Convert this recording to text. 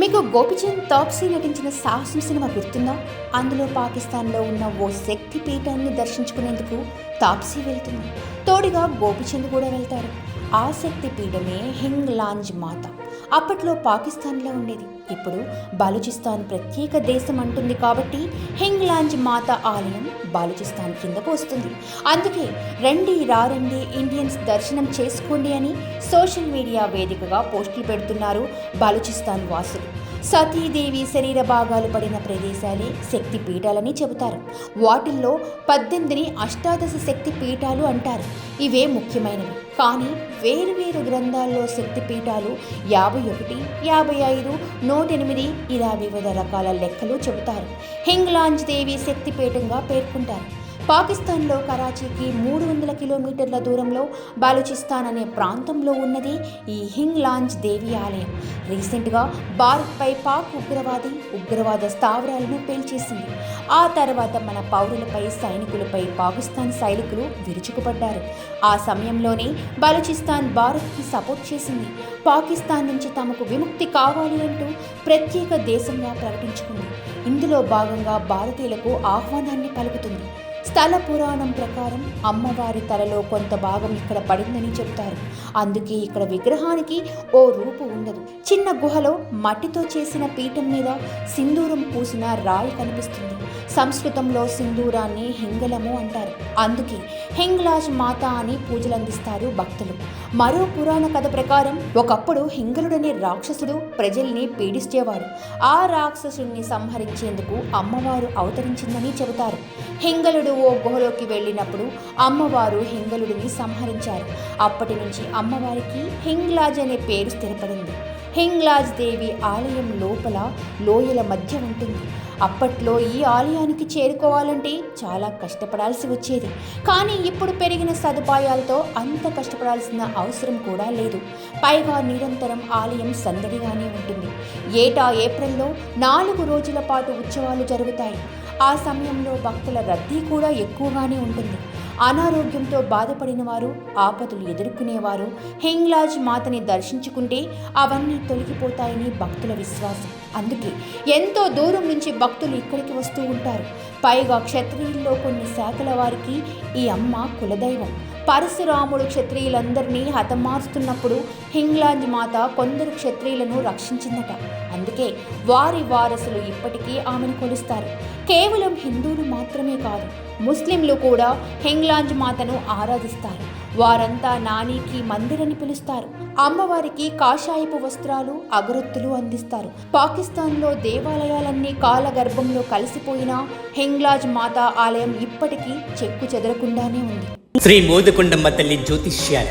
మీకు గోపిచంద్ తాప్సీ నటించిన సాహసం సినిమా గుర్తుందా? అందులో పాకిస్తాన్లో ఉన్న ఓ శక్తి పీఠాన్ని దర్శించుకునేందుకు తాప్సీ వెళ్తుంది. తోడుగా గోపిచంద్ కూడా వెళ్తారు. ఆసక్తి పీఠమే హింగ్ లాంజ్ మాత. అప్పట్లో పాకిస్తాన్లో ఉండేది. ఇప్పుడు బలూచిస్తాన్ ప్రత్యేక దేశం అంటుంది కాబట్టి హింగ్ లాంజ్ మాత ఆలయం బలూచిస్తాన్ కిందకు వస్తుంది. అందుకే రండి రారండి ఇండియన్స్ దర్శనం చేసుకోండి అని సోషల్ మీడియా వేదికగా పోస్టులు పెడుతున్నారు బలూచిస్తాన్ వాసులు. సతీదేవి శరీర భాగాలు పడిన ప్రదేశాలే శక్తి పీఠాలని చెబుతారు. వాటిల్లో పద్దెనిమిదిని అష్టాదశ శక్తి పీఠాలు అంటారు. ఇవే ముఖ్యమైనవి. కానీ వేరువేరు గ్రంథాల్లో శక్తి పీఠాలు యాభై ఒకటి యాభై ఐదు నూట ఎనిమిది ఇలా వివిధ రకాల లెక్కలు చెబుతారు. హింగ్లాంజ్ దేవి శక్తి పీఠంగా పేర్కొంటారు. పాకిస్తాన్లో కరాచీకి మూడు వందల కిలోమీటర్ల దూరంలో బాలుచిస్తాన్ అనే ప్రాంతంలో ఉన్నది ఈ హింగ్ లాంజ్ దేవి ఆలయం. రీసెంట్గా భారత్పై పాక్ ఉగ్రవాది ఉగ్రవాద స్థావరాలను పేల్చేసింది. ఆ తర్వాత మన పౌరులపై సైనికులపై పాకిస్తాన్ సైనికులు విరుచుకుపడ్డారు. ఆ సమయంలోనే బలూచిస్తాన్ భారత్కి సపోర్ట్ చేసింది. పాకిస్తాన్ నుంచి తమకు విముక్తి కావాలి అంటూ ప్రత్యేక దేశంగా ప్రకటించుకుంది. ఇందులో భాగంగా భారతీయులకు ఆహ్వానాన్ని పలుకుతుంది. స్థల పురాణం ప్రకారం అమ్మవారి తలలో కొంత భాగం ఇక్కడ పడిందని చెప్తారు. అందుకే ఇక్కడ విగ్రహానికి ఓ రూపు ఉండదు. చిన్న గుహలో మట్టితో చేసిన పీఠం మీద సింధూరం పూసిన రాయి కనిపిస్తుంది. సంస్కృతంలో సింధూరాన్ని హింగలము అంటారు. అందుకే హింగ్లాజ్ మాత అని పూజలు అందిస్తారు భక్తులు. మరో పురాణ కథ ప్రకారం ఒకప్పుడు హింగళుడనే రాక్షసుడు ప్రజల్ని పీడిస్తేవాడు. ఆ రాక్షసుడిని సంహరించేందుకు అమ్మవారు అవతరించిందని చెబుతారు. హింగలుడు ఓ గుహలోకి వెళ్ళినప్పుడు అమ్మవారు హింగలుడిని సంహరించారు. అప్పటి నుంచి అమ్మవారికి హింగ్లాజ్ అనే పేరు స్థిరపడింది. హింగ్లాజ్ దేవి ఆలయం లోపల లోయల మధ్య ఉంటుంది. అప్పట్లో ఈ ఆలయానికి చేరుకోవాలంటే చాలా కష్టపడాల్సి వచ్చేది. కానీ ఇప్పుడు పెరిగిన సదుపాయాలతో అంత కష్టపడాల్సిన అవసరం కూడా లేదు. పైగా నిరంతరం ఆలయం సందడిగానే ఉంటుంది. ఏటా ఏప్రిల్లో నాలుగు రోజుల పాటు ఉత్సవాలు జరుగుతాయి. ఆ సమయంలో భక్తుల రద్దీ కూడా ఎక్కువగానే ఉంటుంది. అనారోగ్యంతో బాధపడిన వారు ఆపదలు ఎదుర్కొనేవారు హింగ్లాజ్ మాతని దర్శించుకుంటే అవన్నీ తొలగిపోతాయని భక్తుల విశ్వాసం. అందుకే ఎంతో దూరం నుంచి భక్తులు ఇక్కడికి వస్తూ ఉంటారు. పైగా క్షత్రియుల్లో కొన్ని శాఖల వారికి ఈ అమ్మ కులదైవం. పరశురాముడు క్షత్రియులందరినీ హతమారుస్తున్నప్పుడు హింగ్లాంజ్ మాత కొందరు క్షత్రియులను రక్షించిందట. అందుకే వారి వారసులు ఇప్పటికీ ఆమెను కొలుస్తారు. కేవలం హిందువులు మాత్రమే కాదు ముస్లింలు కూడా హింగ్లాంజ్ మాతను ఆరాధిస్తారు. వారంతా నానికి మందిరని పిలుస్తారు. అమ్మవారికి కాషాయపు వస్త్రాలు అగరొత్తులు అందిస్తారు. పాకిస్తాన్లో దేవాలయాలన్నీ కాలగర్భంలో కలిసిపోయిన హింగ్లాజ్ మాత ఆలయం ఇప్పటికీ చెక్కు చెదరకుండానే ఉంది. శ్రీ మోదకొండమ్మ తల్లి జ్యోతిష్యాల